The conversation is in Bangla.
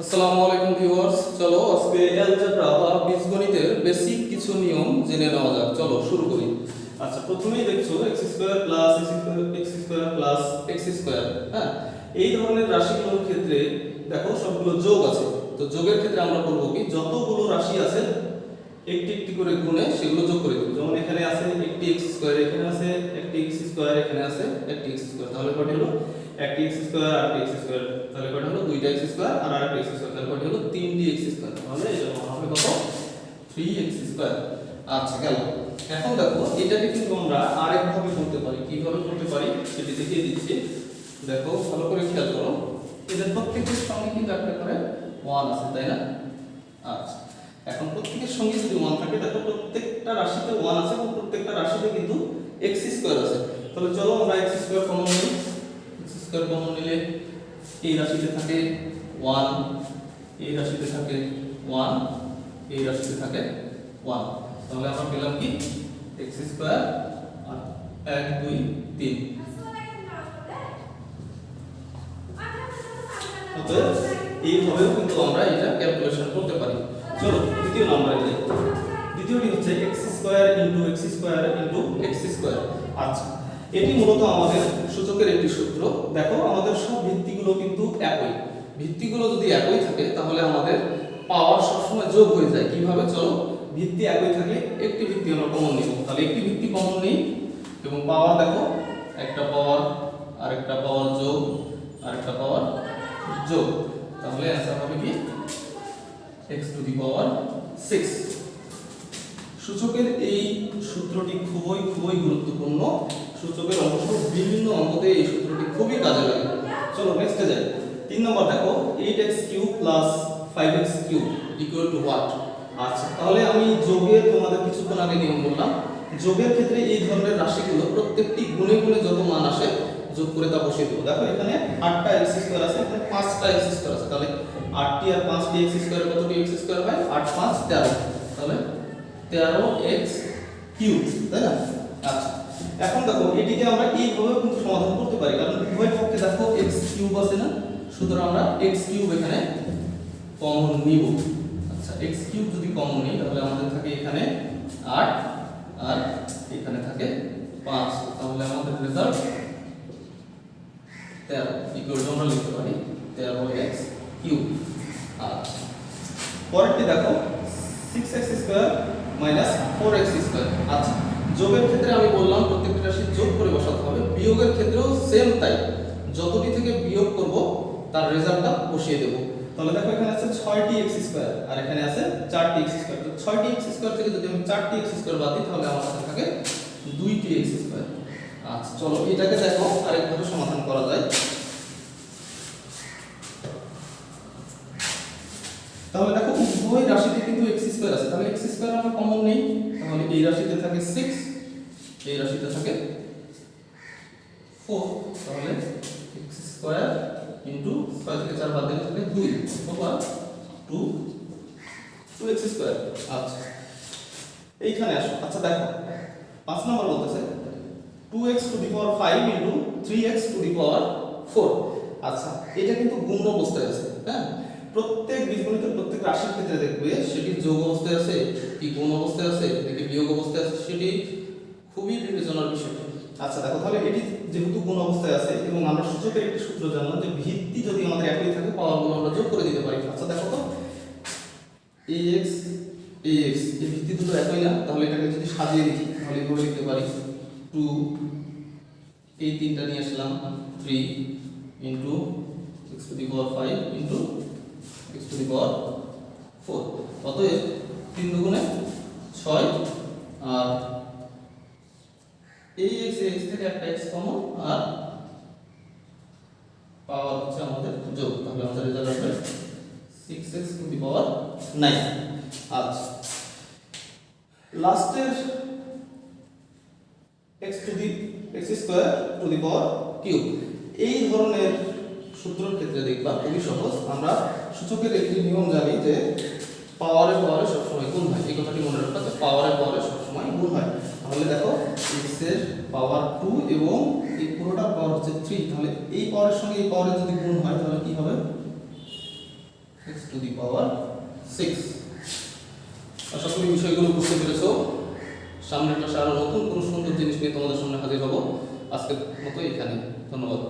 আসসালামু আলাইকুম ভিউয়ার্স চলো আজকে অ্যালজেব্রা বা বীজগণিতের বেসিক কিছু নিয়ম জেনে নেওয়া যাক। চলো শুরু করি। আচ্ছা প্রথমেই দেখছ x square plus x square plus x square হ্যাঁ? এই ধরনের রাশিগুলোর ক্ষেত্রে দেখো সবগুলো যোগ আছে। তো যোগের ক্ষেত্রে আমরা করব কি যতগুলো রাশি আছে একটি একটি করে গুণে সেগুলো যোগ করে দেবো। যেমন এখানে আছে একটি এক্স স্কোয়ার এখানে আছে একটি এক্স স্কোয়ার এখানে আছে একটি এক্স স্কোয়ার তাহলে কয়টি হলো? একটি এক্স স্কোয়ার আর একটি এক্স স্কোয়ার তাহলে কয়টা হলো? দুইটা এক্স স্কোয়ার আর আরেকটা এক্স স্কোয়ার তাহলে কয়টি হলো? তিনটি এক্স স্কোয়ার তাহলে এটা হবে কত? থ্রি এক্স স্কোয়ার আচ্ছা গেল। এখন দেখো, এটাকে কিন্তু আমরা আরেক ভাবে করতে পারি। কীভাবে করতে পারি? সেটি দেখিয়ে দিচ্ছি। দেখো, ভালো করে খেয়াল করো। এদের প্রত্যেকের সঙ্গে কিন্তু একটা করে ওয়ান আছে, তাই না? আচ্ছা এখন প্রত্যেকের সঙ্গে যদি ওয়ান থাকে, দেখো প্রত্যেকটা রাশিতে ওয়ান আছে এবং প্রত্যেকটা রাশিতে কিন্তু এক্স স্কোয়ার আছে। তাহলে চলো আমরা এক্স স্কোয়ার কমন নিই স্কোয়ার কমন নিলে এই রাশিতে থাকে ওয়ান এই রাশিতে থাকে ওয়ান এই রাশিতে থাকে ওয়ান তাহলে আমরা পেলাম কি? এক্স স্কোয়ার আর এক, দুই, তিন। অতএব এইভাবেও কিন্তু আমরা এটা ক্যালকুলেশন করতে পারি। চলো, দ্বিতীয় নাম্বারে যাই। দ্বিতীয়টি হচ্ছে x square into x square into x square আচ্ছা এটি মূলত আমাদের সূচকের একটি সূত্র। দেখো, আমাদের সব ভিত্তিগুলো কিন্তু একই। ভিত্তিগুলো যদি একই থাকে, তাহলে আমাদের পাওয়ার সবসময় যোগ হয়ে যায়। কীভাবে? চলো, ভিত্তি একই থাকলে একটি ভিত্তি আমরা কমন নিব। তাহলে একটি ভিত্তি কমন নিই এবং পাওয়ার দেখো, একটা পাওয়ার, আরেকটা পাওয়ার যোগ, আরেকটা পাওয়ার যোগ। তাহলে অ্যান্সার হবে কি? x টু দি পাওয়ার 6 সূচকের এই সূত্রটি খুবই খুবই গুরুত্বপূর্ণ। সূচকের অংশ বিভিন্ন অঙ্কতে এই সূত্রটি খুবই কাজে লাগে। চলো নেক্সটে যাই। তিন নম্বর দেখো 8x cube plus 5x cube equal to what আচ্ছা তাহলে আমি যোগের তোমাদের কিছুক্ষণ আগে নিয়ম বললাম। যোগের ক্ষেত্রে এই ধরনের রাশিগুলো প্রত্যেকটি গুণে গুণে যত মান আসে, যোগ করে তা বসিয়ে দেবো। দেখো, এখানে আটটা এক্স স্কোয়ার আছে, এখানে পাঁচটা এক্স স্কোয়ার আছে। তাহলে আটটি আর পাঁচটি এক্স স্কোয়ার কতটি এক্স স্কোয়ার হয়? আট, পাঁচ, তেরো। তাহলে তেরো এক্স কিউব তাই না? এখন দেখো, এটিকে আমরা এইভাবে কিন্তু সমাধান করতে পারি। কারণ উভয় পক্ষে দেখো এক্স কিউব আছে না? সুতরাং আমরা এক্স কিউব এখানে কমন নিব। আচ্ছা এক্স কিউব যদি কমন নিই, তাহলে আমাদের থাকে এখানে আট, আর এখানে থাকে পাঁচ। তাহলে আমাদের রেজাল্ট তেরো। ইকুয়াল আমরা লিখতে পারি তেরো এক্স কিউব আচ্ছা পরেরটি দেখো six x square minus four x square আচ্ছা যোগের ক্ষেত্রে আমি বললাম প্রত্যেকটা রাশি যোগ করে বসাতে হবে। বিয়োগের ক্ষেত্রেও সেম তাই। যতটি থেকে বিয়োগ করব, তার রেজাল্টটা বসিয়ে দেবো। তাহলে দেখো এখানে আছে ছয়টি এক্স স্কোয়ার আর এখানে আছে চারটি এক্স স্কোয়ার তো ছয়টি এক্স স্কোয়ার থেকে যদি আমি চারটি এক্স স্কোয়ার বাদ দিই, তাহলে আমার কাছে থাকে দুইটি এক্স স্কোয়ার আচ্ছা চলো এটাকে দেখো, আরেকভাবে সমাধান করা যায়। তাহলে দেখো উভয় রাশিতে কিন্তু এক্স স্কোয়ার আছে। তাহলে এক্স স্কোয়ার আমরা কমন নেই। তাহলে এই রাশিতে থাকে সিক্স এই রাশিতে থাকে ফোর তাহলে এক্স স্কোয়ার ইন্টু ছয় থেকে চার বাদ দিলে থাকে দুই। অথবা টু টু এক্স স্কোয়ার আচ্ছা। এইখানে আসো। আচ্ছা দেখো। পাঁচ নম্বর বলতেছে two x to the power five into three x to the power four আচ্ছা এটা কিন্তু গুণ অবস্থায় আছে হ্যাঁ? প্রত্যেক বীজগণিতের প্রত্যেক রাশির ক্ষেত্রে দেখবে সেটি যোগ অবস্থায় আছে, কি গুণ অবস্থায় আছে নাকি বিয়োগ অবস্থায় আছে, সেটি খুবই বিবেচনার বিষয়। আচ্ছা দেখো, তাহলে এটি যেহেতু গুণ অবস্থায় আছে এবং আমরা সূচকের একটি সূত্র জানলাম যে ভিত্তি যদি আমাদের একই থাকে পাওয়ারগুলো আমরা যোগ করে দিতে পারি। আচ্ছা দেখো তো। Ax ax, এই ভিত্তি দুটো একই না? তাহলে এটাকে যদি সাজিয়ে দেখি তাহলে এভাবে লিখতে পারি টু এই তিনটা নিয়ে আসলাম three into x to the power five into x to the power four. অতএব তিন দুগুণে ছয়, আর এই এক্স এক্স থেকে একটা এক্স কমন, আর পাওয়ার হচ্ছে আমাদের যোগ। তাহলে আমাদের রেজাল্ট আসবে six x to the power nine আচ্ছা। লাস্টের x to the x square to the power cube এই ধরনের সূত্রের ক্ষেত্রে দেখবা খুবই সহজ। আমরা সূচকের একটি নিয়ম জানি যে পাওয়ারে পাওয়ারে সবসময় গুণ হয়। এই কথাটি মনে রাখবা যে পাওয়ারে পাওয়ারে সবসময় গুণ হয়। তাহলে দেখো এক্সের পাওয়ার টু এবং এই পুরোটার পাওয়ার হচ্ছে থ্রি তাহলে এই পাওয়ারের সঙ্গে এই পাওয়ারের যদি গুণ হয়, তাহলে কি হবে? X to the power six আশা করি বিষয়গুলো বুঝতে পেরেছ। সামনের ক্লাসে আরও নতুন কোনো সুন্দর জিনিস নিয়ে তোমাদের সামনে হাজির হব। আজকের মতো এখানে ধন্যবাদ।